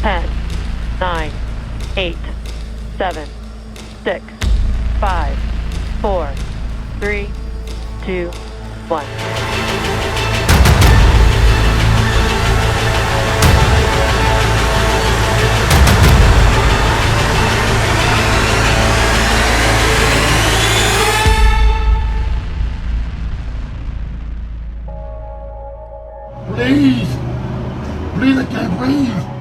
10, 9, 8, 7, 6, 5, 4, 3, 2, 1. Please! Please, I can't breathe!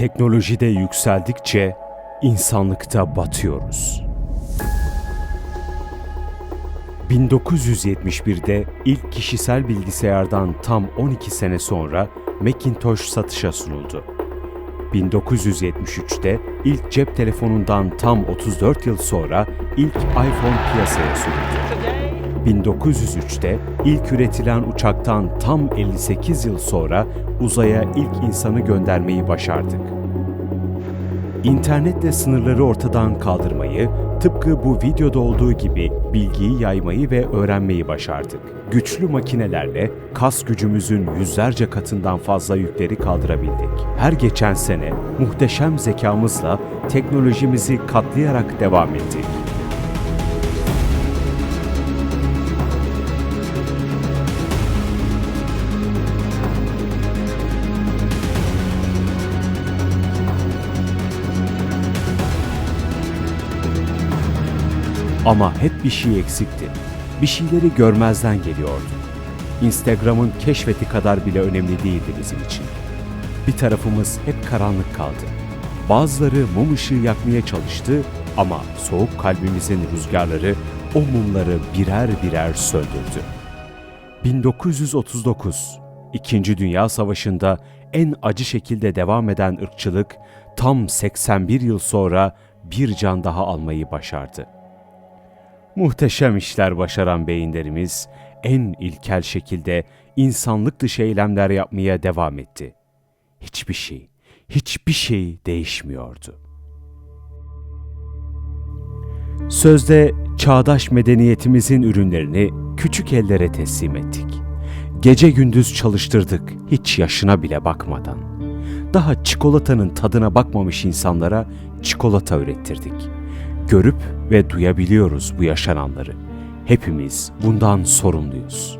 Teknolojide yükseldikçe insanlıkta batıyoruz. 1971'de ilk kişisel bilgisayardan tam 12 sene sonra Macintosh satışa sunuldu. 1973'te ilk cep telefonundan tam 34 yıl sonra ilk iPhone piyasaya sürüldü. 1903'te ilk üretilen uçaktan tam 58 yıl sonra uzaya ilk insanı göndermeyi başardık. İnternetle sınırları ortadan kaldırmayı, tıpkı bu videoda olduğu gibi bilgiyi yaymayı ve öğrenmeyi başardık. Güçlü makinelerle kas gücümüzün yüzlerce katından fazla yükleri kaldırabildik. Her geçen sene muhteşem zekamızla teknolojimizi katlayarak devam ettik. Ama hep bir şey eksikti. Bir şeyleri görmezden geliyordu. Instagram'ın keşfeti kadar bile önemli değildi bizim için. Bir tarafımız hep karanlık kaldı. Bazıları mum ışığı yakmaya çalıştı ama soğuk kalbimizin rüzgarları o mumları birer birer söndürdü. 1939 İkinci Dünya Savaşı'nda en acı şekilde devam eden ırkçılık tam 81 yıl sonra bir can daha almayı başardı. Muhteşem işler başaran beyinlerimiz en ilkel şekilde insanlık dışı eylemler yapmaya devam etti. Hiçbir şey, hiçbir şey değişmiyordu. Sözde çağdaş medeniyetimizin ürünlerini küçük ellere teslim ettik. Gece gündüz çalıştırdık hiç yaşına bile bakmadan. Daha çikolatanın tadına bakmamış insanlara çikolata ürettirdik. Görüp ve duyabiliyoruz bu yaşananları. Hepimiz bundan sorumluyuz.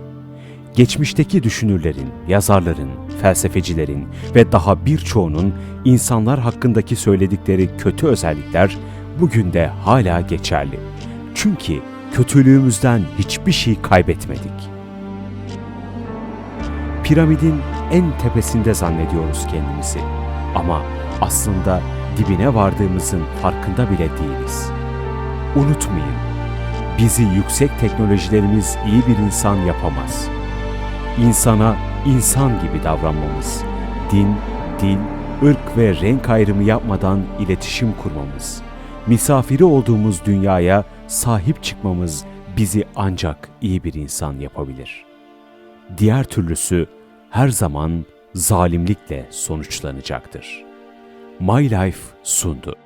Geçmişteki düşünürlerin, yazarların, felsefecilerin ve daha birçoğunun insanlar hakkındaki söyledikleri kötü özellikler bugün de hala geçerli. Çünkü kötülüğümüzden hiçbir şey kaybetmedik. Piramidin en tepesinde zannediyoruz kendimizi. Ama aslında dibine vardığımızın farkında bile değiliz. Unutmayın, bizi yüksek teknolojilerimiz iyi bir insan yapamaz. İnsana insan gibi davranmamız, din, dil, ırk ve renk ayrımı yapmadan iletişim kurmamız, misafiri olduğumuz dünyaya sahip çıkmamız bizi ancak iyi bir insan yapabilir. Diğer türlüsü her zaman zalimlikle sonuçlanacaktır. My Life sundu.